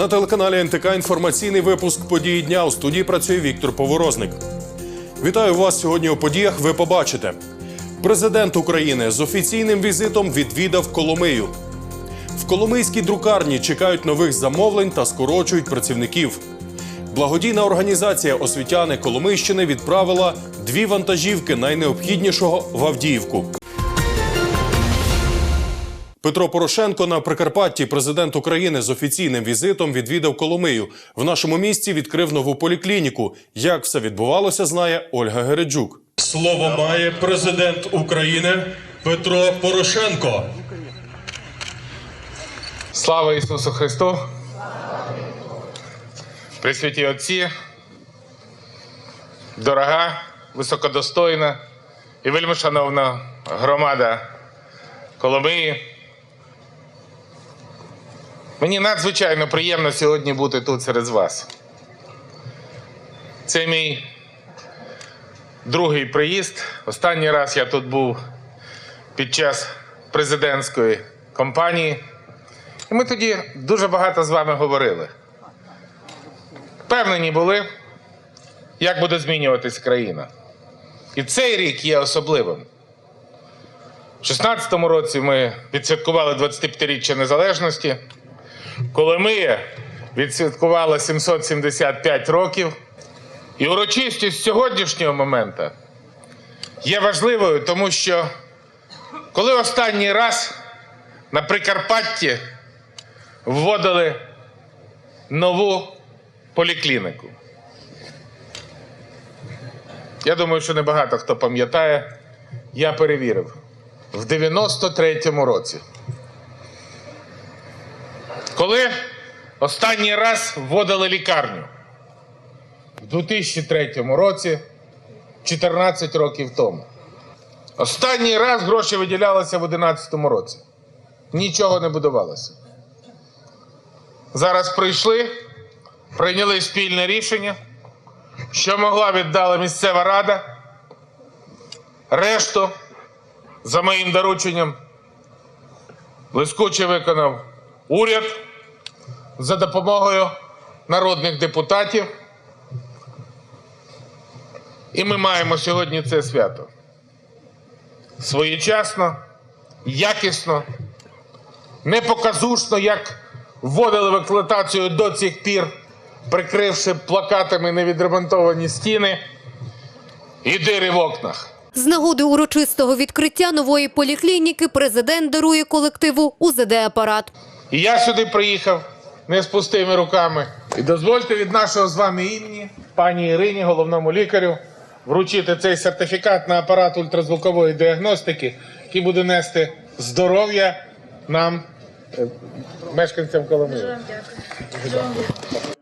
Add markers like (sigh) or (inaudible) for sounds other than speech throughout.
На телеканалі НТК інформаційний випуск події дня у студії працює Віктор Поворозник. Вітаю вас сьогодні у подіях. Ви побачите. Президент України з офіційним візитом відвідав Коломию. В Коломийській друкарні чекають нових замовлень та скорочують працівників. Благодійна організація Освітяни Коломийщини відправила дві вантажівки найнеобхіднішого в Авдіївку. Петро Порошенко на Прикарпатті, президент України з офіційним візитом відвідав Коломию. В нашому місті відкрив нову поліклініку. Як все відбувалося, знає Ольга Гереджук. Слово має президент України Петро Порошенко. Слава Ісусу Христу! Пресвяті Отці, дорога, високодостойна і вельми шановна громада Коломиї. Мені надзвичайно приємно сьогодні бути тут серед вас. Це мій другий приїзд. Останній раз я тут був під час президентської кампанії. І ми тоді дуже багато з вами говорили. Впевнені були, як буде змінюватись країна. І цей рік є особливим. У 16-му році ми відсвяткували 25-річчя незалежності. Коломия відсвяткувала 775 років. І урочистість сьогоднішнього моменту є важливою, тому що коли останній раз на Прикарпатті вводили нову поліклініку. Я думаю, що небагато хто пам'ятає. Я перевірив в 93-му році. Коли останній раз вводили лікарню? В 2003 році, 14 років тому. Останній раз гроші виділялися в 2011 році. Нічого не будувалося. Зараз прийшли, прийняли спільне рішення, що могла віддала місцева рада. Решту, за моїм дорученням, блискуче виконав уряд за допомогою народних депутатів. І ми маємо сьогодні це свято. Своєчасно, якісно, не показушно, як вводили в експлуатацію до цих пір, прикривши плакатами невідремонтовані стіни і дири в окнах. З нагоди урочистого відкриття нової поліклініки президент дарує колективу УЗД-апарат. Я сюди приїхав не з пустими руками. І дозвольте від нашого з вами імені, пані Ірині, головному лікарю, вручити цей сертифікат на апарат ультразвукової діагностики, який буде нести здоров'я нам, е, мешканцям Коломиї.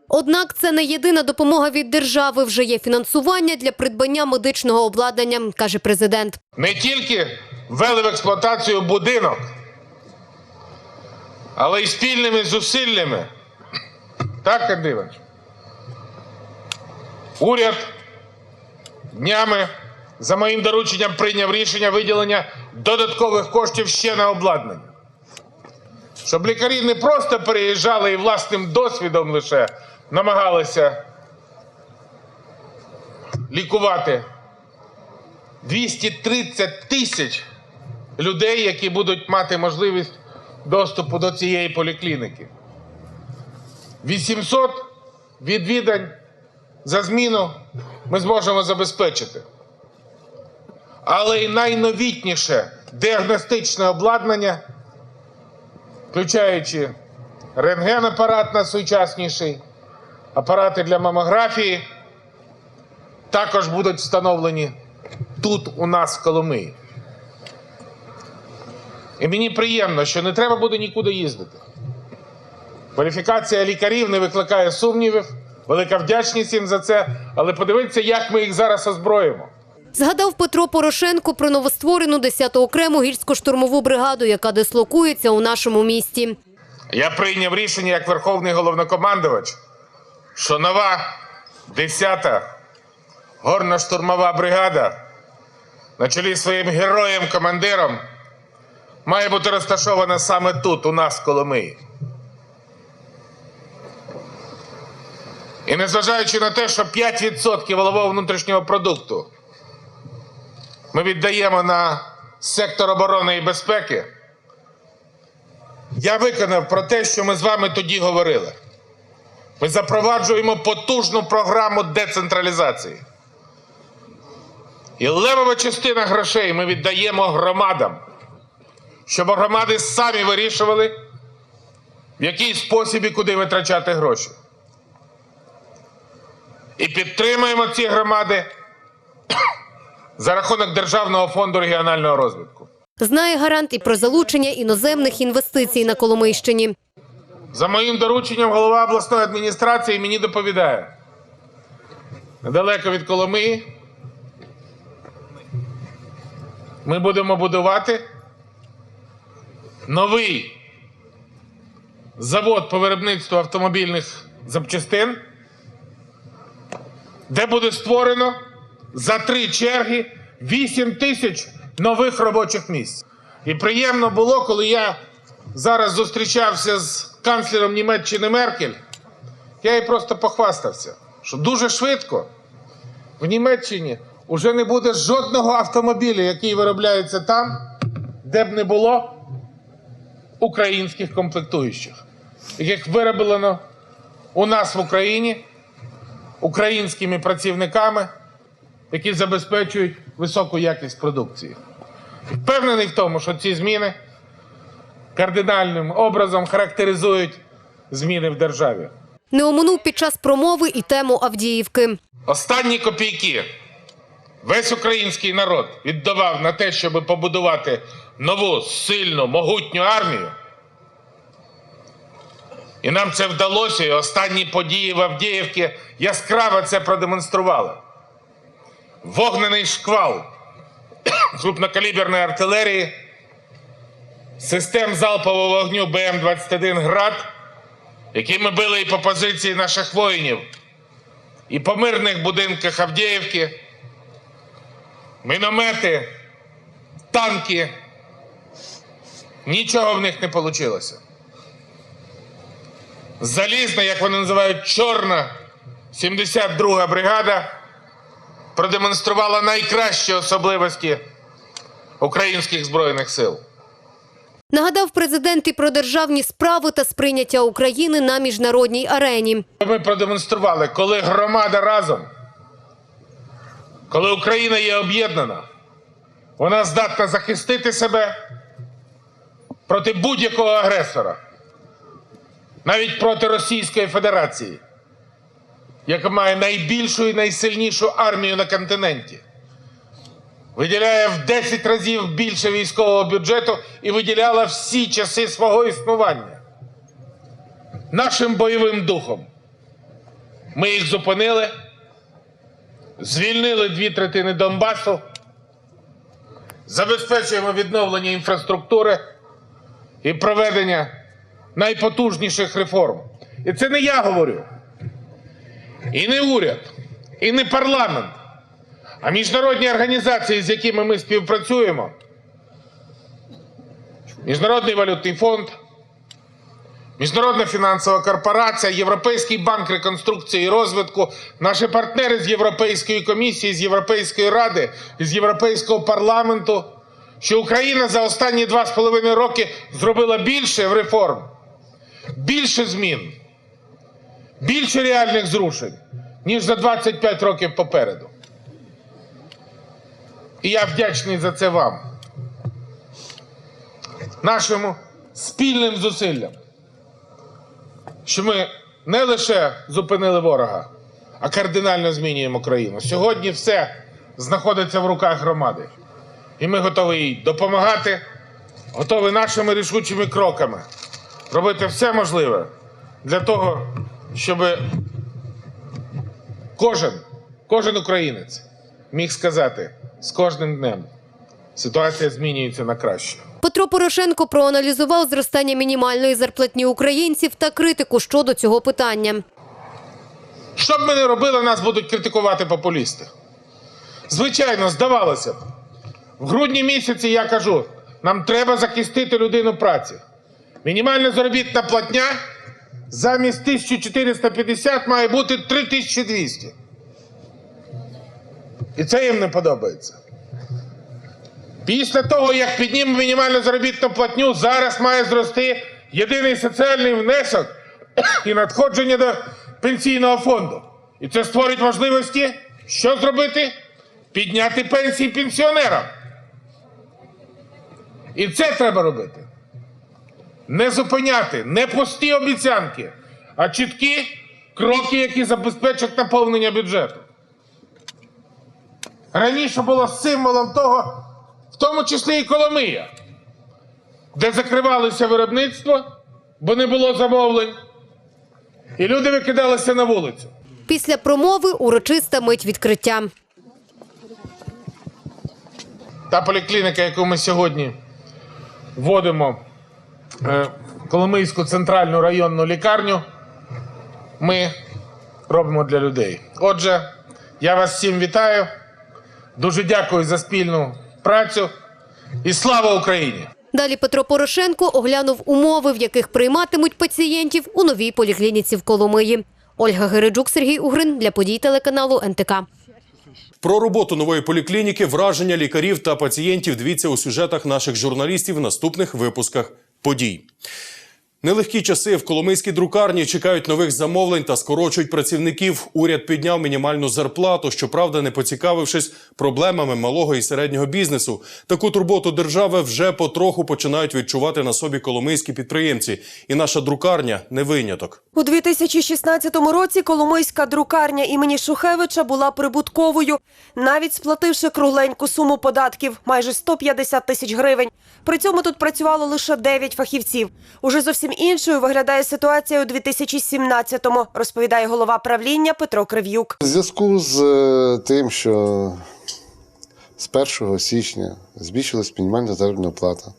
Однак це не єдина допомога від держави. Вже є фінансування для придбання медичного обладнання, каже президент. не тільки ввели в експлуатацію будинок, але й спільними зусиллями. Так, Андрій Іванович? Уряд днями за моїм дорученням прийняв рішення виділення додаткових коштів ще на обладнання. Щоб лікарі не просто переїжджали і власним досвідом лише намагалися лікувати 230 тисяч людей, які будуть мати можливість доступу до цієї поліклініки. 800 відвідань за зміну ми зможемо забезпечити. Але й найновітніше діагностичне обладнання, включаючи рентген-апарат на сучасніший, апарати для мамографії, також будуть встановлені тут у нас в Коломиї. І мені приємно, що не треба буде нікуди їздити. Кваліфікація лікарів не викликає сумнівів. Велика вдячність їм за це. Але подивіться, як ми їх зараз озброїмо. Згадав Петро Порошенко про новостворену 10-ту окрему гірсько-штурмову бригаду, яка дислокується у нашому місті. Я прийняв рішення як верховний головнокомандувач, що нова 10-та горно-штурмова бригада на чолі своїм героєм-командиром має бути розташована саме тут, у нас в Коломиї. І незважаючи на те, що 5% валового внутрішнього продукту ми віддаємо на сектор оборони і безпеки, я виконав про те, що ми з вами тоді говорили. Ми запроваджуємо потужну програму децентралізації. І левова частина грошей ми віддаємо громадам, щоб громади самі вирішували, в який спосіб і куди витрачати гроші. І підтримуємо ці громади за рахунок Державного фонду регіонального розвитку. Знає гарант і про залучення іноземних інвестицій на Коломийщині. За моїм дорученням голова обласної адміністрації мені доповідає. Недалеко від Коломиї ми будемо будувати новий завод по виробництву автомобільних запчастин, де буде створено за три черги 8 тисяч нових робочих місць. І приємно було, коли я зараз зустрічався з канцлером Німеччини Меркель, я їй просто похвастався, що дуже швидко в Німеччині вже не буде жодного автомобіля, який виробляється там, де б не було українських комплектуючих, яких вироблено у нас в Україні українськими працівниками, які забезпечують високу якість продукції. Впевнений в тому, що ці зміни кардинальним образом характеризують зміни в державі. Не оминув під час промови і тему Авдіївки. Останні копійки весь український народ віддавав на те, щоб побудувати нову сильну, могутню армію. І нам це вдалося, і останні події в Авдіївці яскраво це продемонстрували. Вогнений шквал (coughs) крупнокаліберної артилерії, систем залпового вогню БМ-21 Град, якими били і по позиції наших воїнів, і по мирних будинках Авдіївки, міномети, танки. Нічого в них не вийшло. Залізна, як вони називають, чорна 72-га бригада продемонструвала найкращі особливості українських збройних сил. Нагадав президент і про державні справи та сприйняття України на міжнародній арені. Ми продемонстрували, коли громада разом, коли Україна є об'єднана, вона здатна захистити себе проти будь-якого агресора, навіть проти Російської Федерації, яка має найбільшу і найсильнішу армію на континенті. Виділяє в 10 разів більше військового бюджету і виділяла всі часи свого існування нашим бойовим духом. Ми їх зупинили, звільнили дві третини Донбасу, забезпечуємо відновлення інфраструктури і проведення найпотужніших реформ. І це не я говорю, і не уряд, і не парламент, а міжнародні організації, з якими ми співпрацюємо. Міжнародний валютний фонд, Міжнародна фінансова корпорація, Європейський банк реконструкції і розвитку, наші партнери з Європейської комісії, з Європейської ради, з Європейського парламенту, що Україна за останні два з половиною роки зробила більше в реформ, більше змін, більше реальних зрушень, ніж за 25 років попереду. І я вдячний за це вам, нашому спільним зусиллям що ми не лише зупинили ворога, а кардинально змінюємо країну. Сьогодні все знаходиться в руках громади. І ми готові їй допомагати, готові нашими рішучими кроками робити все можливе для того, щоб кожен, кожен українець міг сказати з кожним днем ситуація змінюється на краще. Петро Порошенко проаналізував зростання мінімальної зарплатні українців та критику щодо цього питання. Що б ми не робили, нас будуть критикувати популісти. Звичайно, здавалося б, в грудні місяці я кажу, нам треба захистити людину праці. Мінімальна заробітна платня замість 1450 має бути 3200. І це їм не подобається. Після того, як піднімемо мінімальну заробітну платню, зараз має зрости єдиний соціальний внесок (coughs) і надходження до пенсійного фонду. І це створить можливості, що зробити? Підняти пенсії пенсіонерам. І це треба робити. Не зупиняти, не пусті обіцянки, а чіткі кроки, які забезпечать наповнення бюджету. Раніше було символом того, в тому числі і Коломия, де закривалося виробництво, бо не було замовлень, і люди викидалися на вулицю. Після промови урочиста мить відкриття. Та поліклініка, яку ми сьогодні вводимо Коломийську центральну районну лікарню, ми робимо для людей. Отже, я вас всім вітаю. Дуже дякую за спільну працю і слава Україні! Далі Петро Порошенко оглянув умови, в яких прийматимуть пацієнтів у новій поліклініці в Коломиї. Ольга Гереджук, Сергій Угрин для подій телеканалу НТК. Про роботу нової поліклініки, враження лікарів та пацієнтів дивіться у сюжетах наших журналістів в наступних випусках подій. Нелегкі часи в Коломийській друкарні чекають нових замовлень та скорочують працівників. Уряд підняв мінімальну зарплату, щоправда, не поцікавившись проблемами малого і середнього бізнесу. Таку турботу держави вже потроху починають відчувати на собі коломийські підприємці. І наша друкарня не виняток. У 2016 році Коломийська друкарня імені Шухевича була прибутковою, навіть сплативши кругленьку суму податків – майже 150 тисяч гривень. При цьому тут працювало лише 9 фахівців. Уже зовсім іншою виглядає ситуація у 2017-му, розповідає голова правління Петро Крив'юк. У зв'язку з е, тим, що з 1 січня збільшилась мінімальна заробітна плата,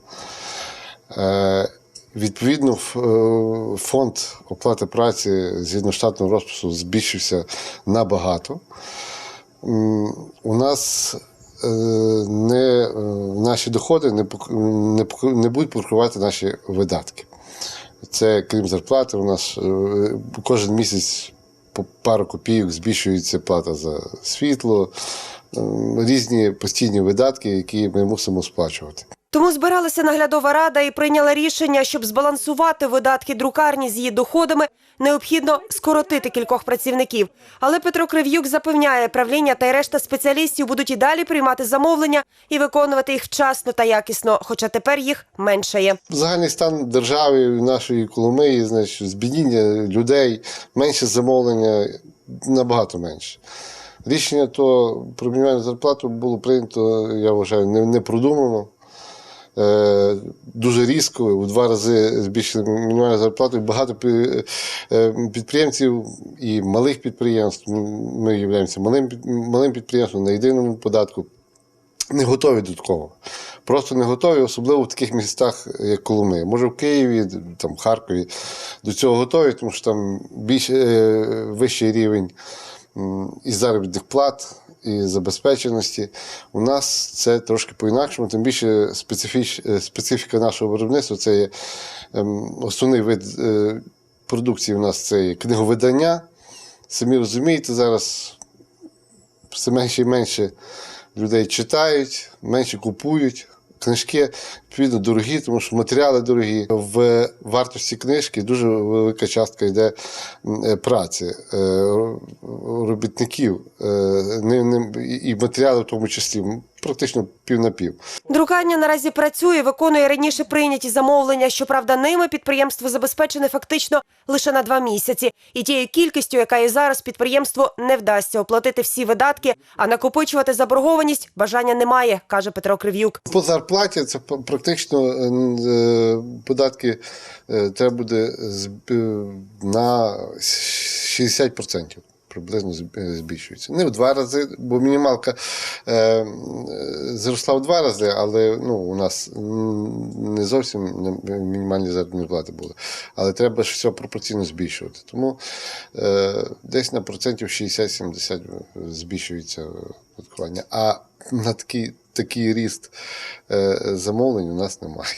е, відповідно, е, фонд оплати праці згідно штатного розпису збільшився набагато. У нас не, наші доходи не, не будуть покривати наші видатки. Це крім зарплати, у нас е, кожен місяць по пару копійок збільшується плата за світло, е, різні постійні видатки, які ми мусимо сплачувати. Тому збиралася наглядова рада і прийняла рішення, щоб збалансувати видатки друкарні з її доходами, необхідно скоротити кількох працівників. Але Петро Крив'юк запевняє, правління та й решта спеціалістів будуть і далі приймати замовлення і виконувати їх вчасно та якісно, хоча тепер їх меншає. Загальний стан держави нашої Коломиї, значить, збідніння людей, менше замовлення, набагато менше. Рішення то про мінімальну зарплату було прийнято, я вважаю, не, не продумано. Е, дуже різко, у два рази збільшили мінімальну зарплату. Багато е, підприємців і малих підприємств. Ми являємося малим, малим підприємством на єдиному податку не готові до такого. Просто не готові, особливо в таких містах, як Коломия. Може, в Києві, там, в Харкові до цього готові, тому що там більш е, вищий рівень і заробітних плат, і забезпеченості. У нас це трошки по-інакшому, тим більше специфіч, е, специфіка нашого виробництва це є ем, основний вид е, продукції у нас це є книговидання. Самі розумієте, зараз все менше і менше людей читають, менше купують. Книжки відповідно дорогі, тому що матеріали дорогі. В вартості книжки дуже велика частка йде е, праці е, робітників е, і матеріали в тому числі практично пів на пів. Друкарня наразі працює, виконує раніше прийняті замовлення. Щоправда, ними підприємство забезпечене фактично лише на два місяці. І тією кількістю, яка є зараз, підприємству не вдасться оплатити всі видатки, а накопичувати заборгованість бажання немає, каже Петро Крив'юк. По зарплаті це практично е, е, податки е, треба буде на 60% приблизно е, збільшується. Не в два рази, бо мінімалка е, е, зросла в два рази, але ну, у нас не зовсім мінімальні заробітні плати були. Але треба ж все пропорційно збільшувати. Тому е, десь на процентів 60-70 збільшується податкування. А на такий, такий ріст е, замовлень у нас немає.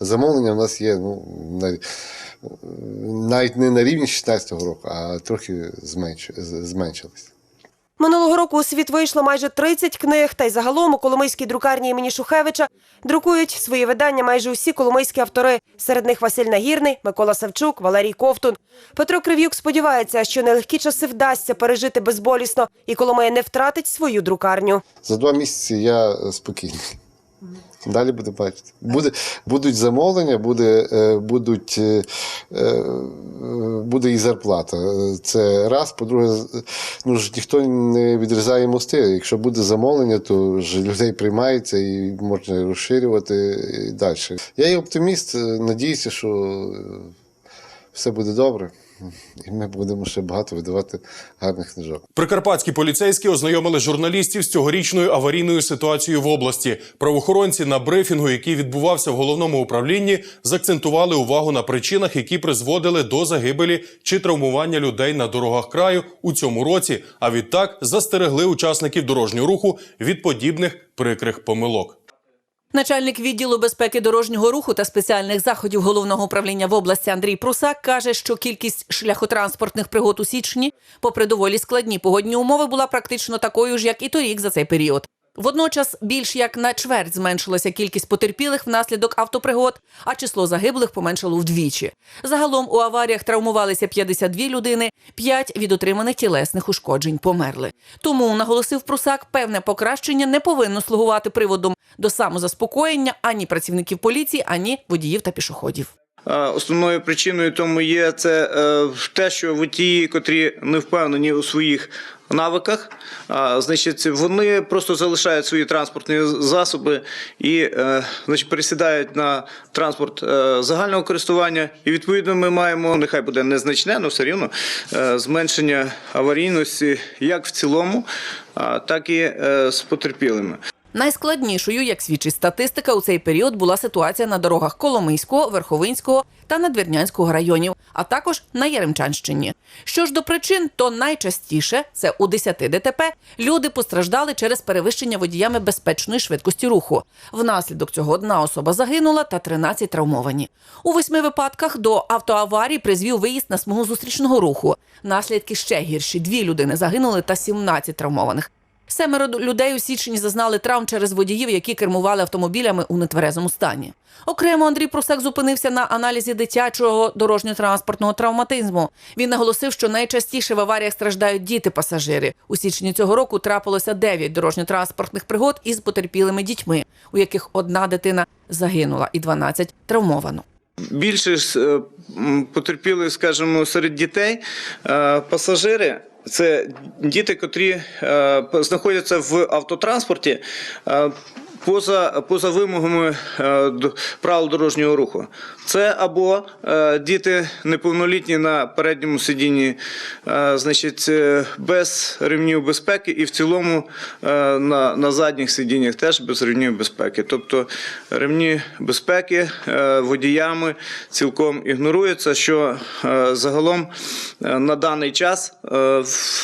Замовлення у нас є ну, на, навіть не на рівні 16-го року, а трохи зменшились. Минулого року у світ вийшло майже 30 книг, та й загалом у Коломийській друкарні імені Шухевича друкують свої видання майже усі коломийські автори. Серед них Василь Нагірний, Микола Савчук, Валерій Ковтун. Петро Крив'юк сподівається, що нелегкі часи вдасться пережити безболісно, і Коломия не втратить свою друкарню. За два місяці я спокійний. Далі буде бачити. Буде, будуть замовлення, буде, е, будуть, е, е, буде і зарплата. Це раз. По-друге, ну ж ніхто не відрізає мости. Якщо буде замовлення, то ж людей приймається і можна розширювати і далі. Я є оптиміст, надіюся, що все буде добре. І ми будемо ще багато видавати гарних книжок. Прикарпатські поліцейські ознайомили журналістів з цьогорічною аварійною ситуацією в області. Правоохоронці на брифінгу, який відбувався в головному управлінні, закцентували увагу на причинах, які призводили до загибелі чи травмування людей на дорогах краю у цьому році. А відтак застерегли учасників дорожнього руху від подібних прикрих помилок. Начальник відділу безпеки дорожнього руху та спеціальних заходів головного управління в області Андрій Прусак каже, що кількість шляхотранспортних пригод у січні, попри доволі складні погодні умови, була практично такою ж, як і торік за цей період. Водночас більш як на чверть зменшилася кількість потерпілих внаслідок автопригод, а число загиблих поменшало вдвічі. Загалом у аваріях травмувалися 52 людини, 5 від отриманих тілесних ушкоджень померли. Тому наголосив Прусак, певне покращення не повинно слугувати приводом до самозаспокоєння ані працівників поліції, ані водіїв та пішоходів. Основною причиною тому є це е, те, що водії, котрі не впевнені у своїх навиках, значить, вони просто залишають свої транспортні засоби і е, значить, пересідають на транспорт е, загального користування. І відповідно ми маємо, нехай буде незначне, але все рівно зменшення аварійності як в цілому, так і з потерпілими. Найскладнішою, як свідчить статистика, у цей період була ситуація на дорогах Коломийського, Верховинського та Надвірнянського районів, а також на Яремчанщині. Що ж до причин, то найчастіше це у 10 ДТП люди постраждали через перевищення водіями безпечної швидкості руху. Внаслідок цього одна особа загинула та 13 травмовані. У восьми випадках до автоаварії призвів виїзд на смугу зустрічного руху. Наслідки ще гірші: дві людини загинули та 17 травмованих. Семеро людей у січні зазнали травм через водіїв, які кермували автомобілями у нетверезому стані. Окремо Андрій Прусак зупинився на аналізі дитячого дорожньо-транспортного травматизму. Він наголосив, що найчастіше в аваріях страждають діти-пасажири. У січні цього року трапилося 9 дорожньо-транспортних пригод із потерпілими дітьми, у яких одна дитина загинула і 12 травмовано. Більше е, потерпіли, скажімо, серед дітей е, пасажири. Це діти, котрі е, знаходяться в автотранспорті поза, поза вимогами е, правил дорожнього руху. Це або е, діти неповнолітні на передньому сидінні, е, значить, без ремнів безпеки, і в цілому на, на задніх сидіннях теж без ремнів безпеки. Тобто ремні безпеки водіями цілком ігноруються, що загалом на даний час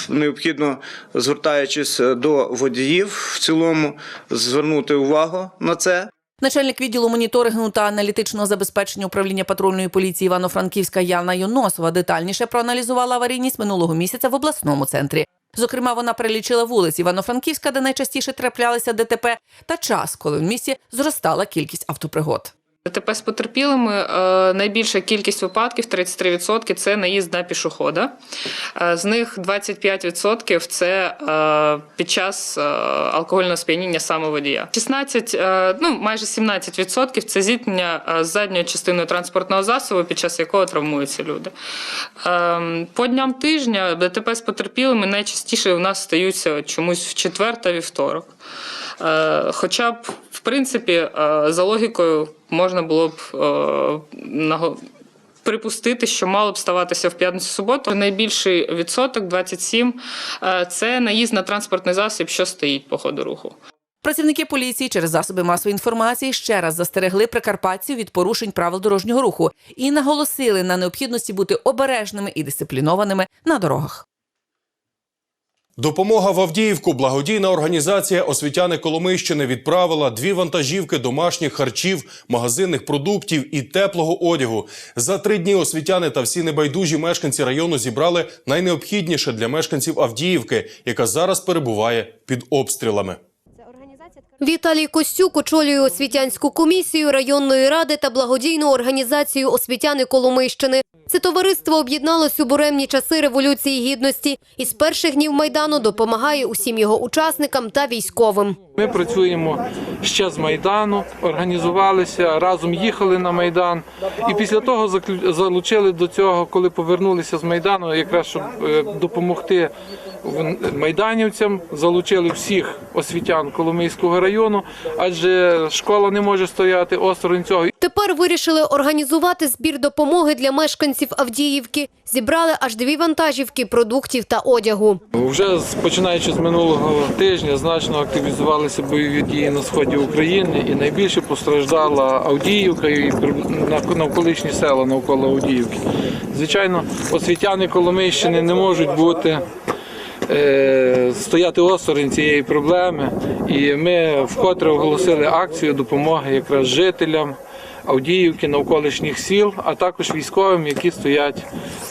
необхідно, звертаючись до водіїв, в цілому звернути увагу на це. Начальник відділу моніторингу та аналітичного забезпечення управління патрульної поліції Івано-Франківська Яна Юносова детальніше проаналізувала аварійність минулого місяця в обласному центрі. Зокрема, вона перелічила вулиці Івано-Франківська, де найчастіше траплялися ДТП, та час, коли в місті зростала кількість автопригод. ДТП з потерпілими е, найбільша кількість випадків 33% – це наїзд на пішохода. Е, З них 25% – це е, під час алкогольного сп'яніння саме водія. 16, е, ну майже 17% – це зіткнення з задньою частиною транспортного засобу, під час якого травмуються люди. По дням тижня ДТП з потерпілими найчастіше у нас стаються чомусь в четвер та вівторок. Е, Хоча б, в принципі, е, за логікою можна було б е, припустити, що мало б ставатися в п'ятницю-суботу. Найбільший відсоток 27 е, це наїзд на транспортний засіб, що стоїть по ходу руху. Працівники поліції через засоби масової інформації ще раз застерегли прикарпатців від порушень правил дорожнього руху і наголосили на необхідності бути обережними і дисциплінованими на дорогах. Допомога в Авдіївку. Благодійна організація Освітяни Коломийщини відправила дві вантажівки домашніх харчів, магазинних продуктів і теплого одягу. За три дні освітяни та всі небайдужі мешканці району зібрали найнеобхідніше для мешканців Авдіївки, яка зараз перебуває під обстрілами. Віталій Костюк очолює освітянську комісію районної ради та благодійну організацію освітяни Коломийщини. Це товариство об'єдналось у буремні часи Революції Гідності і з перших днів Майдану допомагає усім його учасникам та військовим. Ми працюємо ще з Майдану, організувалися, разом їхали на Майдан. І після того залучили до цього, коли повернулися з Майдану, якраз щоб е, допомогти майданівцям, залучили всіх освітян Коломийського району, адже школа не може стояти осторонь цього. Тепер вирішили організувати збір допомоги для мешканців Авдіївки. Зібрали аж дві вантажівки продуктів та одягу. Вже починаючи з минулого тижня значно активізувалися бойові дії на сході України, і найбільше постраждала Авдіївка і навколишні села навколо Авдіївки. Звичайно, освітяни Коломийщини не можуть бути. Е, Стояти осторонь цієї проблеми, і ми вкотре оголосили акцію допомоги якраз жителям Авдіївки, навколишніх сіл, а також військовим, які стоять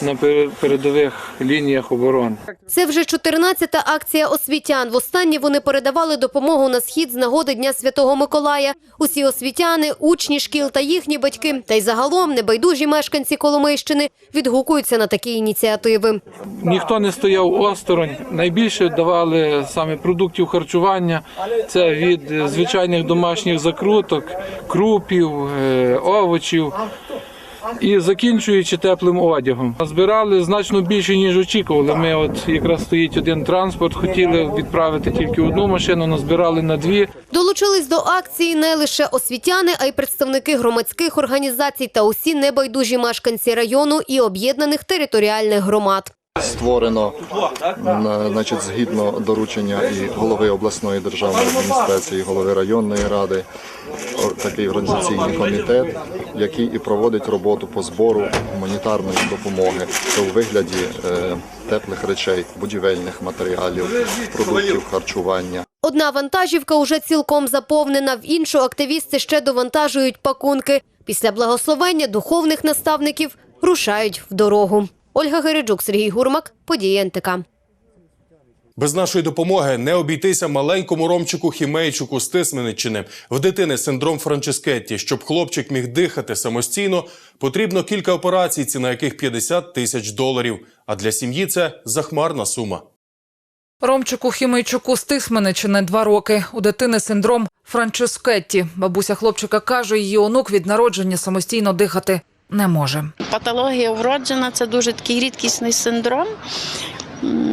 на пер- передових лініях оборони. Це вже 14-та акція освітян. Востаннє вони передавали допомогу на схід з нагоди Дня Святого Миколая. Усі освітяни, учні шкіл та їхні батьки, та й загалом небайдужі мешканці Коломийщини відгукуються на такі ініціативи. Ніхто не стояв осторонь. Найбільше давали саме продуктів харчування. Це від звичайних домашніх закруток, крупів, е, овочів. І закінчуючи теплим одягом. Збирали значно більше, ніж очікували. Ми от якраз стоїть один транспорт, хотіли відправити тільки одну машину, назбирали на дві. Долучились до акції не лише освітяни, а й представники громадських організацій та усі небайдужі мешканці району і об'єднаних територіальних громад. Створено на- значить, згідно доручення і голови обласної державної адміністрації, голови районної ради, такий організаційний комітет, який і проводить роботу по збору гуманітарної допомоги це у вигляді е, теплих речей, будівельних матеріалів, продуктів харчування. Одна вантажівка уже цілком заповнена, в іншу активісти ще довантажують пакунки. Після благословення духовних наставників рушають в дорогу. Ольга Гереджук, Сергій Гурмак, події НТК. Без нашої допомоги не обійтися маленькому Ромчику Хімейчуку з Тисмениччини. В дитини синдром Франческетті. Щоб хлопчик міг дихати самостійно, потрібно кілька операцій, ціна яких 50 тисяч доларів. А для сім'ї це захмарна сума. Ромчику Хімейчуку з Тисменичини два роки. У дитини синдром Франческетті. Бабуся хлопчика каже, її онук від народження самостійно дихати не може. Патологія вроджена це дуже такий рідкісний синдром,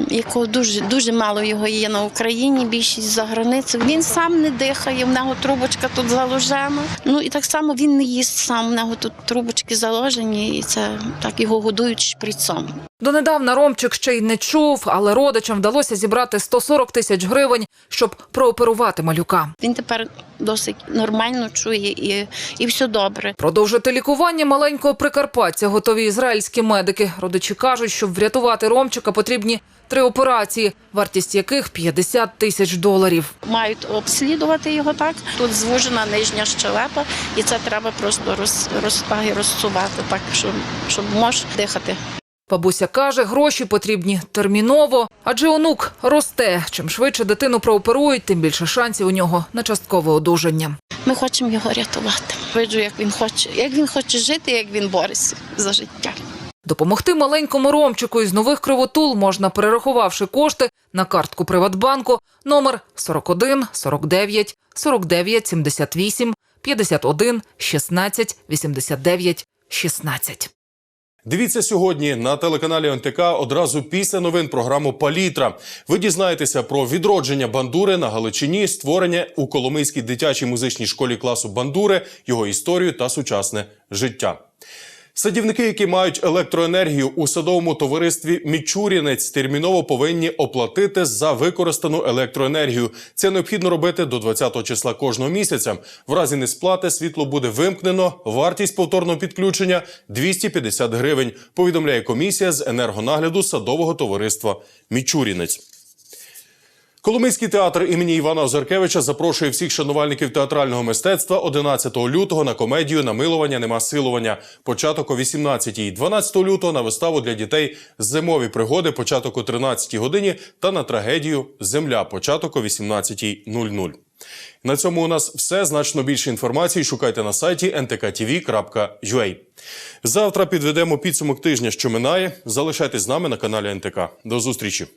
якого дуже дуже мало його є на Україні, більшість за границею. Він сам не дихає, в нього трубочка тут заложена. Ну і так само він не їсть сам. В нього тут трубочки заложені, і це так його годують шприцом. Донедавна Ромчик ще й не чув, але родичам вдалося зібрати 140 тисяч гривень, щоб прооперувати малюка. Він тепер досить нормально чує і, і все добре. Продовжити лікування маленького прикарпаття готові ізраїльські медики. Родичі кажуть, щоб врятувати Ромчика, потрібні три операції, вартість яких 50 тисяч доларів. Мають обслідувати його так. Тут звужена нижня щелепа, і це треба просто роз, розтаги розсувати, так щоб, щоб мож дихати. Бабуся каже, гроші потрібні терміново, адже онук росте. Чим швидше дитину прооперують, тим більше шансів у нього на часткове одужання. Ми хочемо його рятувати. Виджу, як він хоче, як він хоче жити, як він бореться за життя. Допомогти маленькому Ромчику із нових кривотул можна, перерахувавши кошти на картку Приватбанку номер 41 49 49 78 51 16 89 16. Дивіться сьогодні на телеканалі НТК одразу після новин програму Палітра. Ви дізнаєтеся про відродження бандури на Галичині, створення у Коломийській дитячій музичній школі класу бандури, його історію та сучасне життя. Садівники, які мають електроенергію у садовому товаристві Мічурінець, терміново повинні оплатити за використану електроенергію. Це необхідно робити до 20 числа кожного місяця. В разі несплати світло буде вимкнено. Вартість повторного підключення 250 гривень. Повідомляє комісія з енергонагляду садового товариства Мічурінець. Коломийський театр імені Івана Озаркевича запрошує всіх шанувальників театрального мистецтва 11 лютого на комедію Намилування нема силування. Початок о 18-й. 12 лютого на виставу для дітей Зимові пригоди. Початок о 13-й годині та на трагедію Земля. Початок о 18.00. На цьому у нас все. Значно більше інформації шукайте на сайті ntktv.ua. Завтра підведемо підсумок тижня, що минає. Залишайтесь з нами на каналі НТК. До зустрічі.